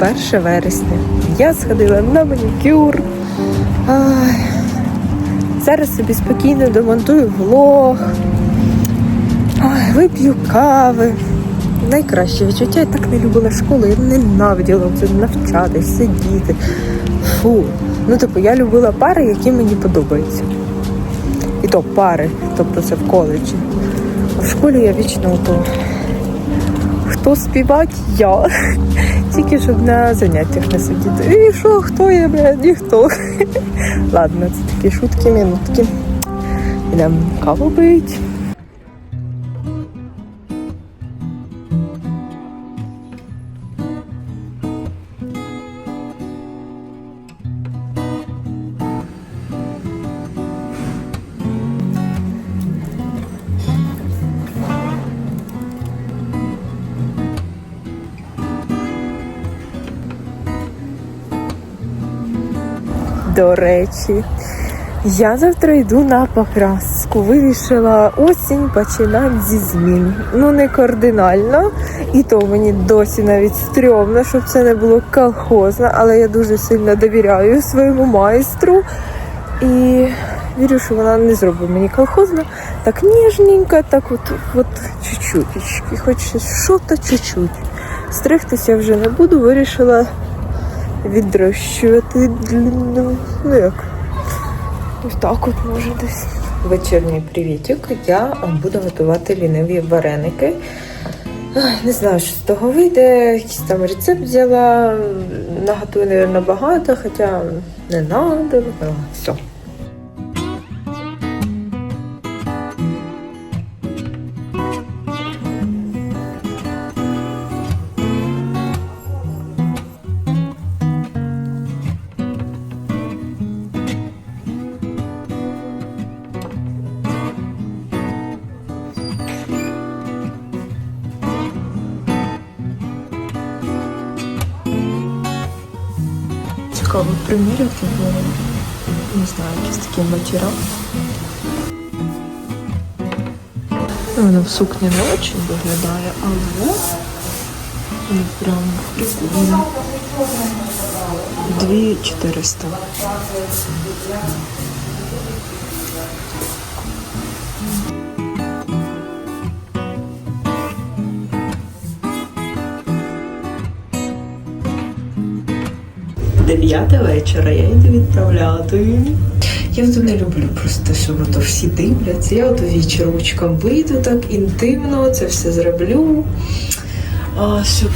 Боже, 1 вересня. Я сходила на манікюр. Ай. Зараз собі спокійно домонтую влог. Ай, вип'ю кави. Найкраще відчуття. Я так не любила школу, я ненавиділа це навчатись, сидіти. Фу. Ну, типу, я любила пари, які мені подобаються. І то пари, тобто це в коледжі. А в школі я вічно то. Хто співать? Я. Тільки щоб на заняттях не сидіти. І що, хто я, блядь, ніхто. Ладно, це такі шутки, минутки. Ідемо каву пить. До речі, я завтра йду на покраску. Вирішила осінь починати зі змін. Ну не кардинально, і то мені досі навіть стрьомно, щоб це не було колхозно, але я дуже сильно довіряю своєму майстру. І вірю, що вона не зробить мені колхозно. Так ніжненько, так от, от чуть-чуть. Хоч що-то чуть-чуть. Стригтися вже не буду, вирішила відрощувати длину. Ну як? Ось так от може десь. Вечірній привітик. Я буду готувати ліниві вареники. Не знаю, що з того вийде. Якийсь там рецепт взяла. Наготую, мабуть, багато, хоча не треба. Все. Приміряти, бо не знаю, якийсь такий матеріал. Ну, Вона в сукні не дуже виглядає, але вона прям прикольно. 2400. Дев'ята вечора, я йду відправляти. Я ото не люблю просто, що ото всі дивляться. Я ото вечорочком вийду так інтимно, це все зроблю. А, щоб...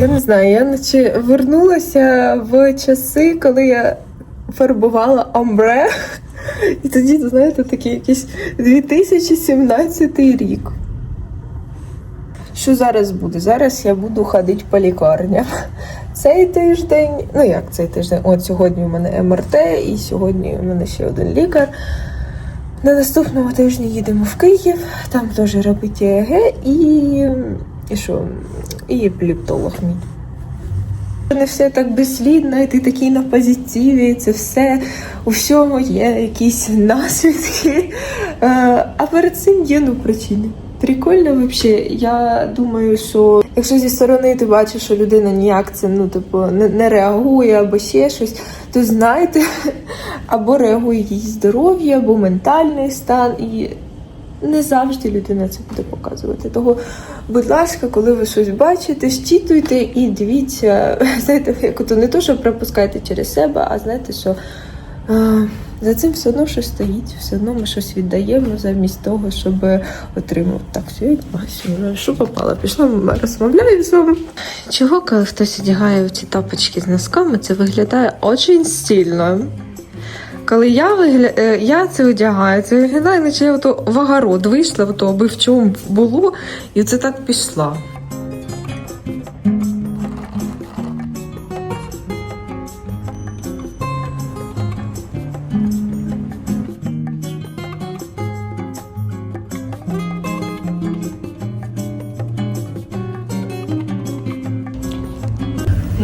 Я не знаю, я наче вернулася в часи, коли я фарбувала омбре. І тоді, знаєте, такий якийсь 2017 рік. Що зараз буде? Зараз я буду ходити по лікарням. Цей тиждень, ну як цей тиждень? От сьогодні у мене МРТ, і сьогодні у мене ще один лікар. На наступному тижні їдемо в Київ, там теж робить ЕЕГ і, і що? І епілептолог мій. Не все так безслідно, і ти такий на позитиві, це все у всьому є якісь наслідки. Е, А перед цим є ну причини. Прикольно взагалі. Я думаю, що якщо зі сторони ти бачиш, що людина ніяк це ну, типу, не, не реагує або ще щось, то знайте, або реагує її здоров'я, або ментальний стан. І не завжди людина це буде показувати. Того, будь ласка, коли ви щось бачите, щитуйте і дивіться, знаєте, як ото не то, що пропускайте через себе, а знаєте, що за цим все одно щось стоїть, все одно ми щось віддаємо замість того, щоб отримати. Так, сьогодні, що попало? Пішла, розмовляю з вами. Чого, коли хтось одягає ці тапочки з носками, це виглядає дуже стильно. Коли я вигля... е, я це одягаю, це виглядає, наче я в огород вийшла, ото аби в чому було, і це так пішла.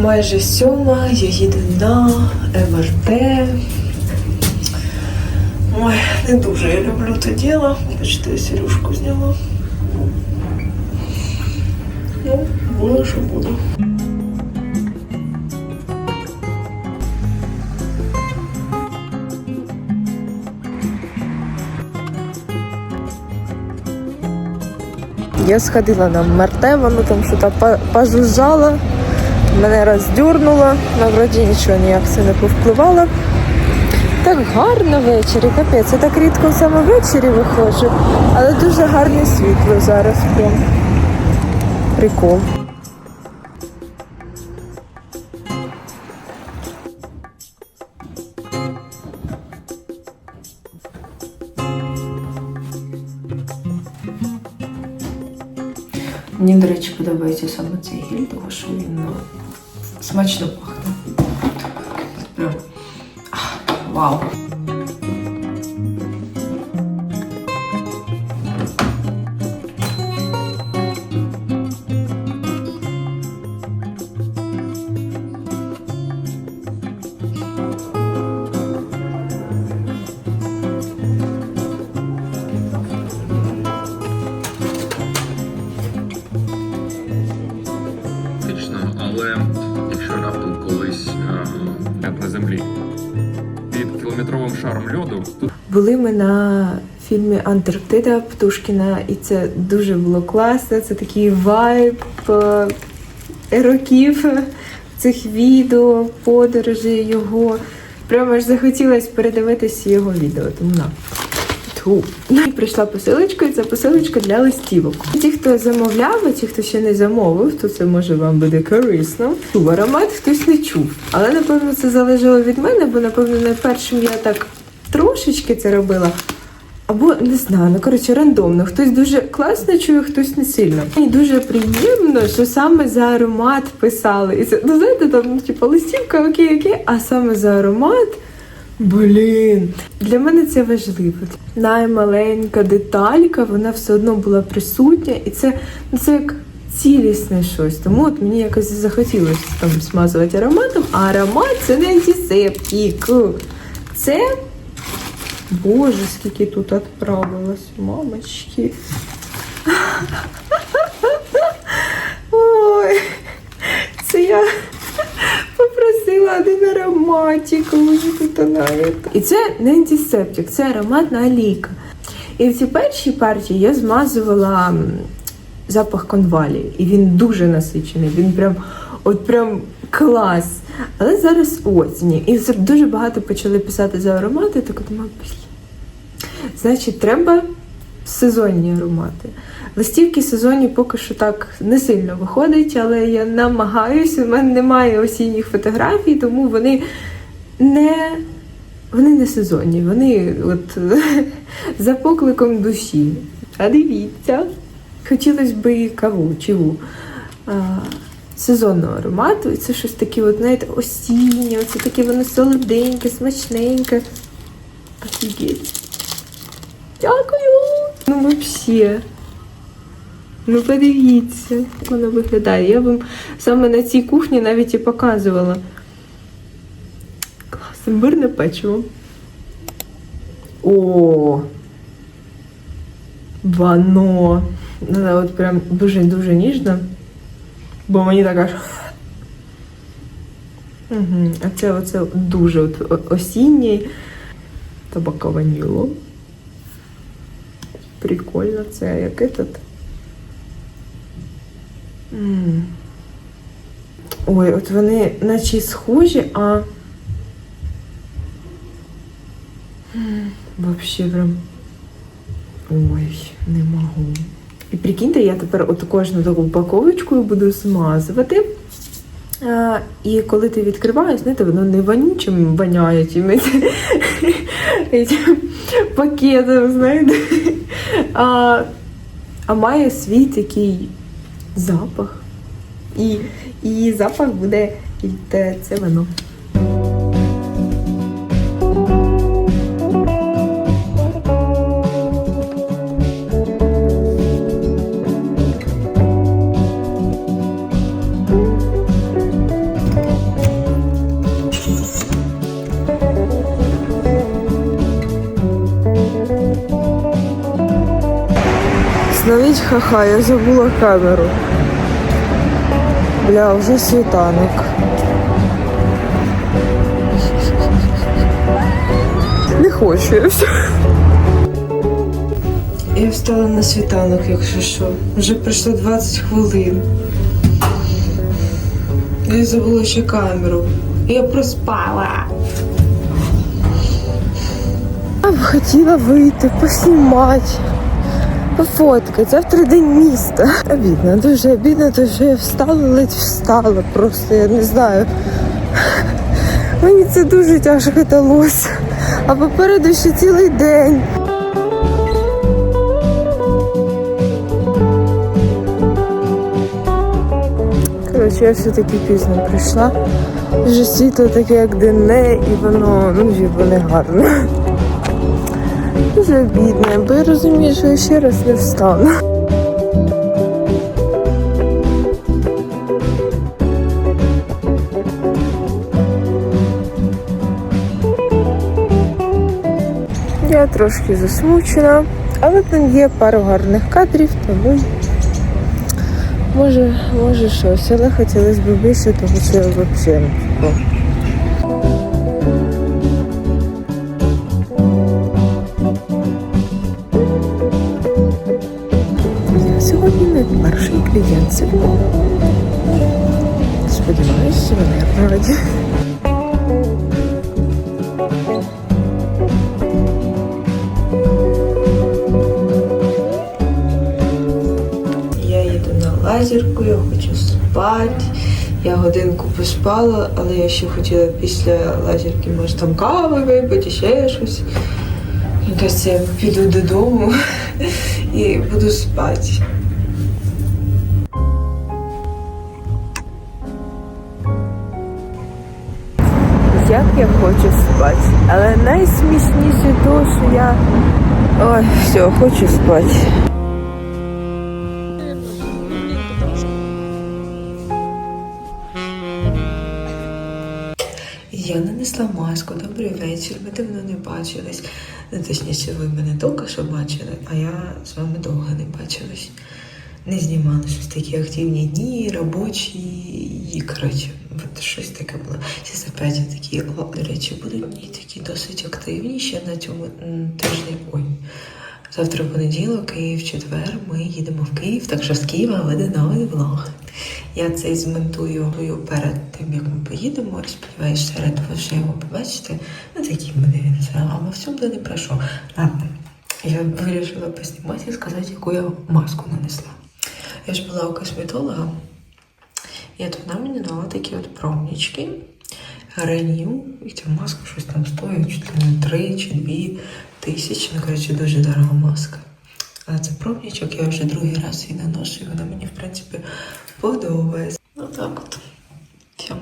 майже сьома, я їду на МРТ. Ой, не дуже я люблю це діло. Бачите, я Сережку зняла. Ну, було, що буде. Я сходила на МРТ, вона там щось пожужжало мене роздюрнуло, на вроді нічого ніяк це не повпливало. Так гарно ввечері, капець. Я так рідко саме ввечері виходжу, але дуже гарне світло зараз прям. Прикол. Мені, до речі, подобається саме цей гіль, тому що він ну, смачно пахне. Прям вау. Під кілометровим шаром льоду, Були ми на фільмі Антарктида Птушкіна, і це дуже було класно. Це такий вайб років цих відео, подорожі його. Прямо ж захотілося передивитися його відео. Тому на. І прийшла посилочка, і це посилочка для листівок. Ті, хто замовляв, а ті, хто ще не замовив, то це може вам буде корисно. Чув аромат, хтось не чув. Але напевно це залежало від мене, бо напевно найпершим я так трошечки це робила. Або не знаю, ну коротше, рандомно. Хтось дуже класно чує, хтось не сильно. І дуже приємно, що саме за аромат писали. І це, ну знаєте, там, типу, листівка, окей, окей, а саме за аромат. Блін, для мене це важливо. Наймаленька деталька, вона все одно була присутня, і це, ну, це як цілісне щось. Тому от мені якось захотілося там смазувати ароматом, а аромат це не антисептик. Це Боже, скільки тут відправилось, мамочки. Ой, це я один ароматик, мені тут. І це не антисептик, це ароматна олійка. І в цій першій партії я змазувала запах конвалії. І він дуже насичений. Він прям, от прям клас. Але зараз осінь. І це дуже багато почали писати за аромати, так думаю, блін. Значить, треба сезонні аромати. Листівки сезонні поки що так не сильно виходить, але я намагаюся. У мене немає осінніх фотографій, тому вони не, вони не сезонні, вони от за покликом душі. А дивіться, хотілося б каву, чиву. Сезонного аромату. І це щось таке, от, знаєте, осіннє, оце таке воно солоденьке, смачненьке. Офігеть. Дякую! Ну, взагалі. Ну, подивіться, як воно виглядає. Я вам саме на цій кухні навіть і показувала. Клас, імбирне печиво. О! Вано. Ну, от прям дуже-дуже ніжно. Бо мені така ж. Угу. А це оце дуже от осінній табака ваніло. Прикольно, це як этот. Ой, от вони наче схожі, а. Вообще прям. Ой, не можу. І прикиньте, я тепер от кожну таку упаковочкою буду змазувати. А, і коли ти відкриваєш, знаєте, воно не вонючим воняє этим пакетом, знаєте. А, а має свій такий запах. І, і запах буде від це вино. Ха-ха, я забула камеру. Бля, вже світанок. Не хочу я все. Я встала на світанок, якщо що. Вже пройшло 20 хвилин. Я забула ще камеру. Я проспала. Я б хотіла вийти, поснімати, пофоткати. Завтра день міста. Обідно, дуже обідно, що я встала, ледь встала. Просто я не знаю. Мені це дуже тяжко далося. А попереду ще цілий день. Коротше, я все-таки пізно прийшла. Вже світло таке, як денне, і воно, ну, типу, не гарне. Дуже бідне, бо я розумію, що я ще раз не встану. Я трошки засмучена, але там є пару гарних кадрів, тому може, може щось, але хотілося б більше, тому що я взагалі. Перший клієнт сьогодні. Сподіваюся, вони раді. Я їду на лазерку, я хочу спати. Я годинку поспала, але я ще хотіла після лазерки, може там кави випити, ще щось. Мені кажеться, я піду додому і буду спати. Як я хочу спати. Але найсмішніше то, що я. Ой, все, хочу спати. Я нанесла маску. Добрий вечір. Ми давно не бачились. Ну, точніше, ви мене тільки що бачили, а я з вами довго не бачилась. Не знімала щось такі активні дні, робочі і коротше, от щось таке було. Зараз опять такі о, речі будуть дні такі досить активні ще на цьому тижні. Ой. Завтра понеділок, Київ, четвер. Ми їдемо в Київ, так що з Києва вийде новий влог. Я цей змонтую перед тим, як ми поїдемо. Сподіваюся, серед ви вже його побачите. Ну, такий мене він а все буде не пройшов. Ладно, я вирішила поснімати і сказати, яку я маску нанесла. Я ж була у косметолога, і от вона мені дала такі от промнічки. Реню, і ця маска щось там стоїть, ли не 3 чи 2 тисячі. Ну, коротше, дуже дорога маска. Але це пробничок, я вже другий раз її наношу, і вона мені, в принципі, подобається. Ну так от. Все.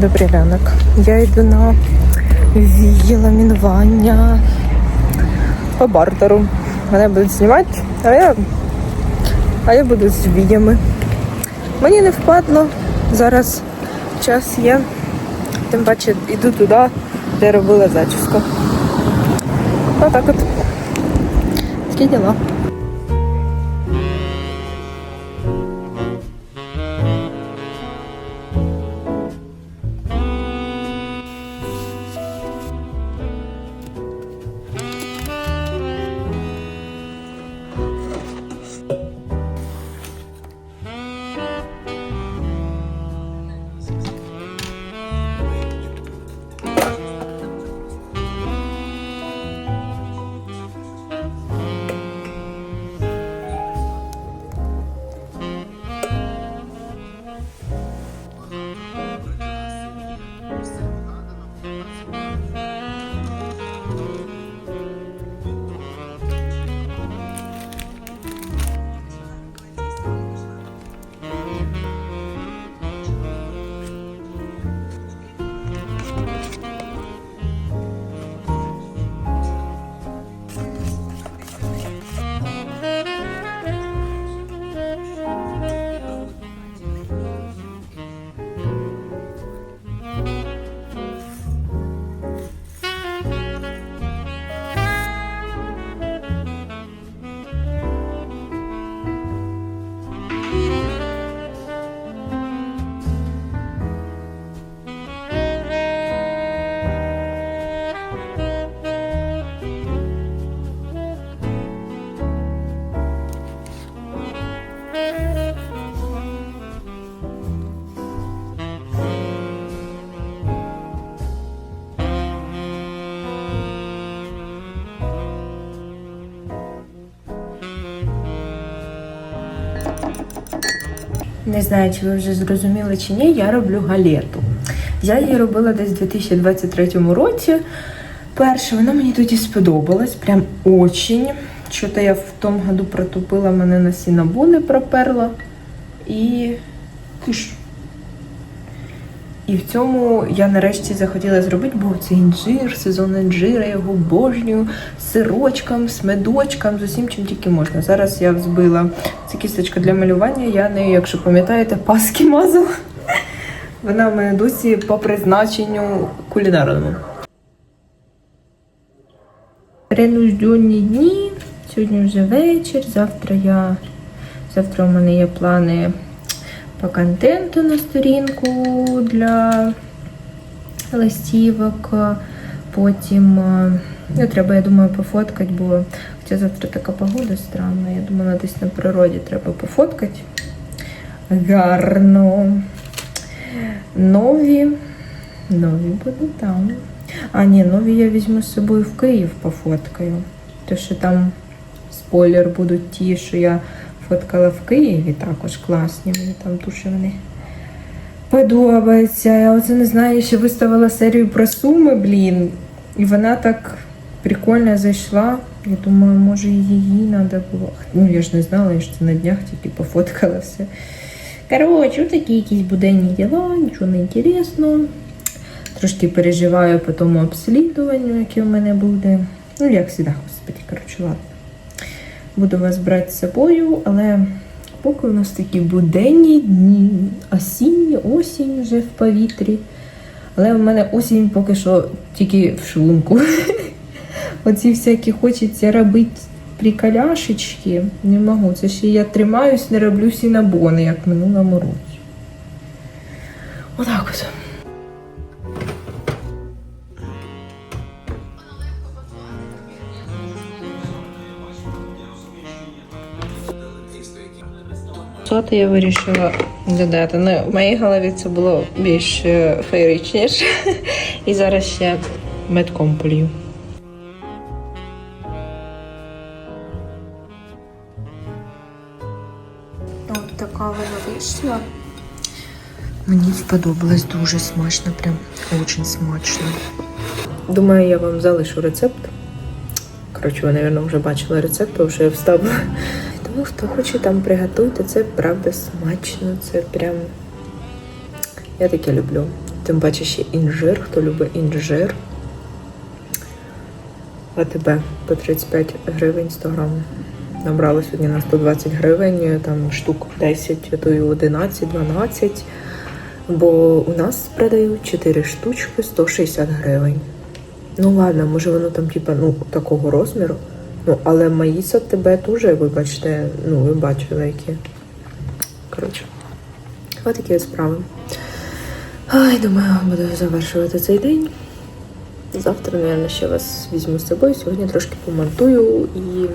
Добрий ранок. Я йду на вії ламінування по бартеру. Мене будуть знімати, а я, а я буду з віями. Мені не впадло. Зараз час є. Тим паче йду туди, де робила зачіску. Отак от. Такі діла. Не знаю, чи ви вже зрозуміли чи ні, я роблю галету. Я її робила десь у 2023 році. Перше, вона мені тоді сподобалась, прям очень. Що-то я в тому году протупила, мене на сінабони проперла. І киш. І в цьому я нарешті захотіла зробити, бо це інжир, сезон інжира, я його обожнюю, з сирочком, з медочком, з усім чим тільки можна. Зараз я взбила це кісточка для малювання, я нею, якщо пам'ятаєте, паски мазала. Вона в мене досі по призначенню кулінарному. Ренужденні дні. Сьогодні вже вечір. Завтра я. Завтра у мене є плани по контенту на сторінку для листівок. Потім е, ну, треба, я думаю, пофоткати, бо хоча завтра така погода странна. Я думала, десь на природі треба пофоткати. Гарно. Нові. Нові будуть там. А, ні, нові я візьму з собою в Київ пофоткаю. Тому що там спойлер будуть ті, що я фоткала в Києві, також класні. Мені там дуже вони подобаються. Я оце не знаю, ще виставила серію про суми, блін. І вона так прикольно зайшла. Я думаю, може її треба було. Ну, я ж не знала, я ж це на днях тільки пофоткала все. Коротше, такі якісь буденні діла, нічого не інтересно. Трошки переживаю по тому обслідуванню, яке в мене буде. Ну, як завжди, господи, коротше, ладно. Буду вас брати з собою, але поки у нас такі буденні дні, осінні, осінь вже в повітрі. Але в мене осінь поки що тільки в шлунку. Оці всякі хочеться робити приколяшечки. Не можу. Це ще я тримаюсь, не роблю сінабони, як в минулому році. Отак от. Соти я вирішила додати. Ну, в моїй голові це було більш е, феєричніше. І зараз ще метком полью. От така вона вийшла. Мені сподобалось дуже смачно, прям дуже смачно. Думаю, я вам залишу рецепт. Коротше, ви, мабуть, вже бачили рецепт, тому що я вставила. Тому хто хоче там приготуйте, це правда смачно. Це прям. Я таке люблю. Тим паче ще інжир, хто любить інжир. АТБ по 35 гривень 100 грам. Набрала сьогодні на 120 гривень, там штук 10, а то й 11, 12. Бо у нас продають 4 штучки 160 гривень. Ну ладно, може воно там, типа, ну, такого розміру. Ну, але мої тебе теж, вибачте, ну, ви бачили, які. Коротше, ось такі от справи. Ай, думаю, буду завершувати цей день. Завтра, мабуть, ще вас візьму з собою. Сьогодні трошки помонтую і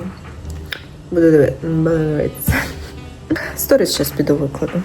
буду дивитися. Сторіс зараз піду викладу.